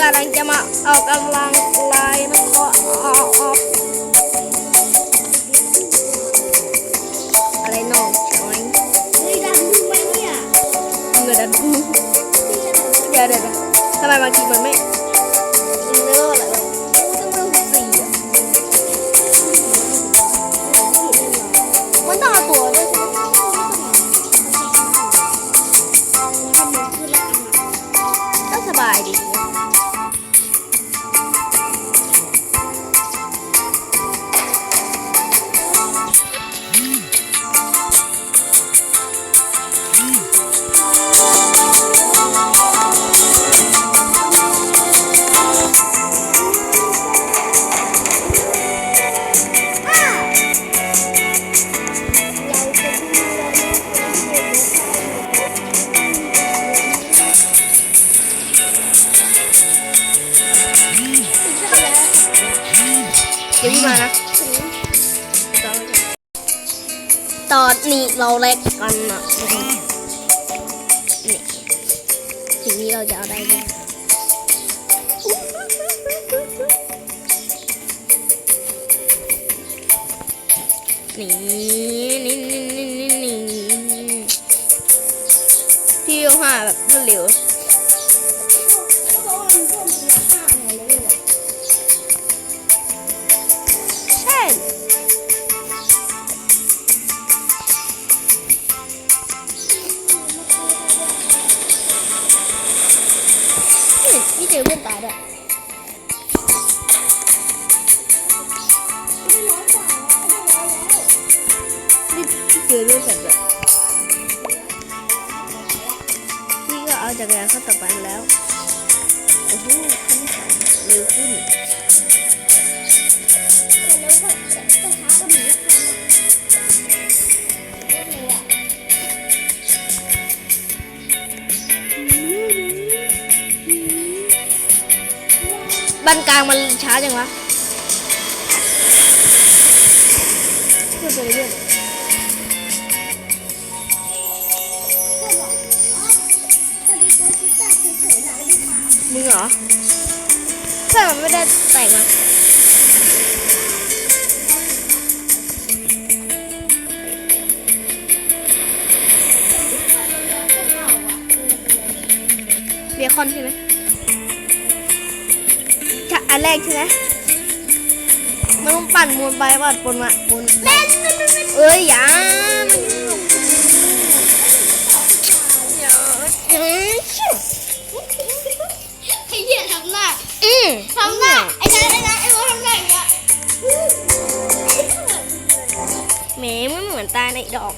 กำลังจะมาออกกำลังกายนะก็ออกอะไรน้องช้อยเฮ้ยดันดูไหมเนี่ยเงินดันดูเดี๋ยวเดี๋ยวทำไมบางทีมันไม่ ตอนนี้เราแลกกันนะนี่ทีนี้เราจะเอาได้ไหมนี่นี่นี่นี่นี่นี่พี่วิวหาแบบเร็ว เจอเรื่องแบบแบบพี่ก็เอาจักรยานเข้าต่อไปแล้วโอ้โหขั้นสองเร็วขึ้นบันกลางมันช้าจังวะเพื่อไปเรื่อย รอเพื่อนมันไม่ได้แต่งอะเบคอนใช่ไหมใช่อันแรกใช่ไหมมันต้องปั่นวนไปปั่นวนมาวนเล่นเอ้ยอย่า ดอก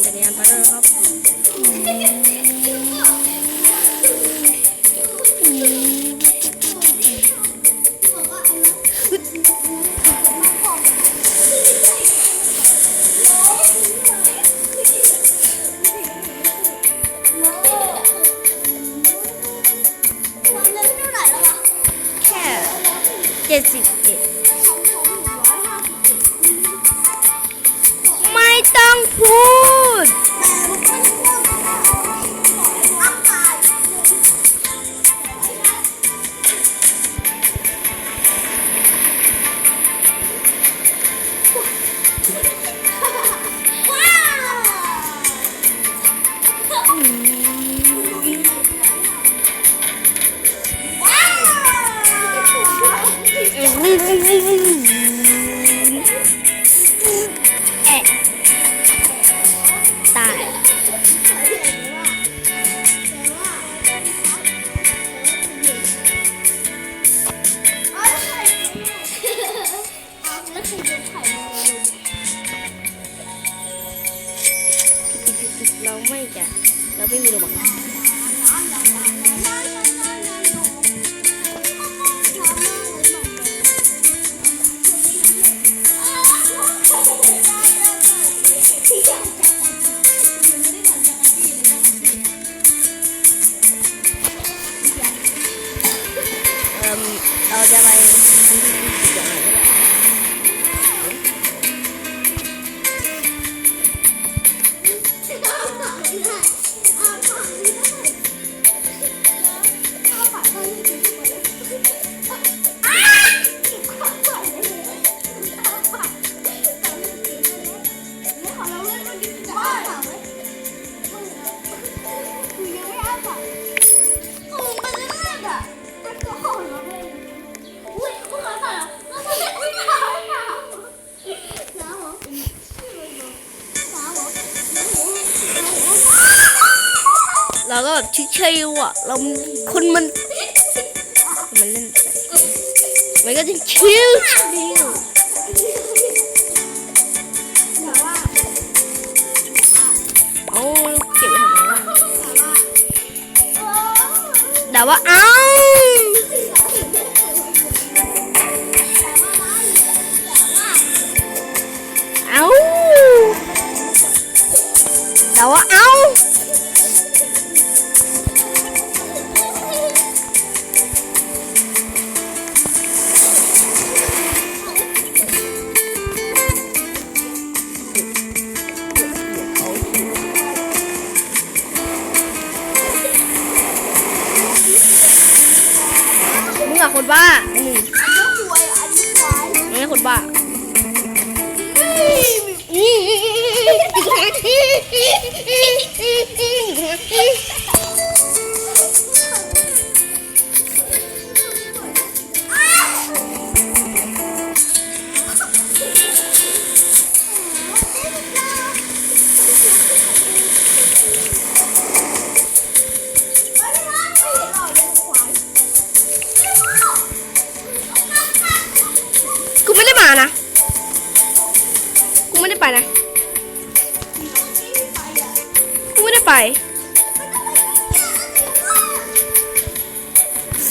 ันจักรยนไปแล้วครับเจ็ดสิบเอ็ดไม่ต้องพูด เราไม่มีระ เราก็แบบชิวๆอะเราคนมันมันเล่นไปมันก็จะชิวชิวเอาเก็บไว้ทำไมวะแต่ว่าเอ้า ว่า นะ กูไม่ได้ไปนะ กูไม่ได้ไป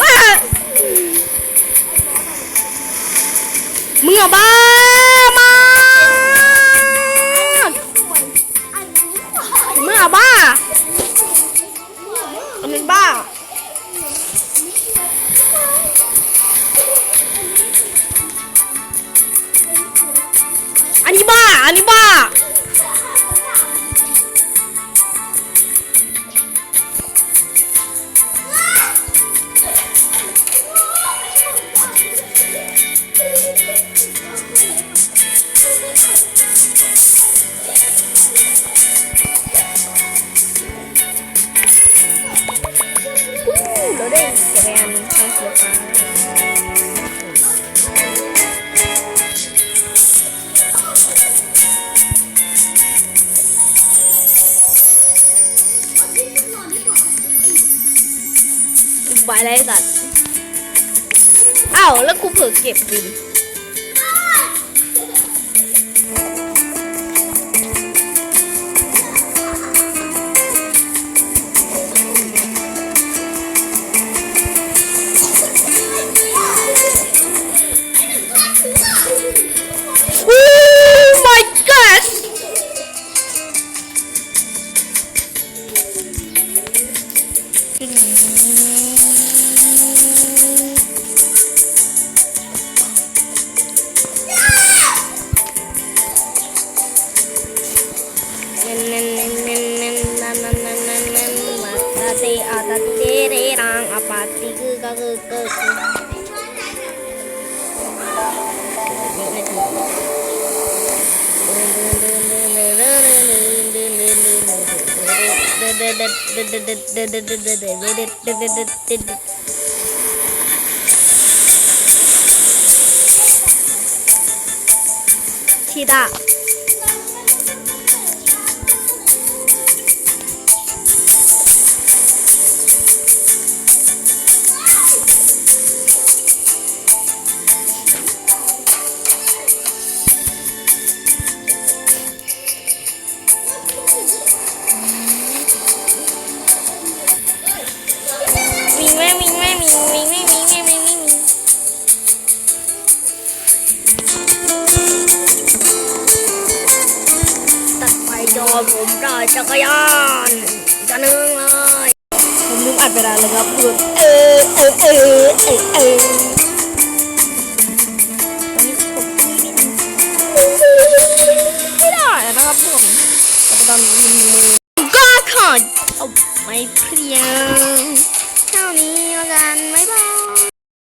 ว้ามึงอะบ้ามากมึงอะบ้า บายไรสัตว์อ้าวแล้วกูเผลอเก็บดิน งอาปาติกือ กรยานจะนึงเลย ผมลืมอัดเวลาเลยครับคุณเออเออเออเออเออตอนนี้ผมไม่ได้นะครับผมแต่ตอนนี้มือก็ขอเอาไม่เพลียงเท่านี้แล้วกันบ๊ายบาย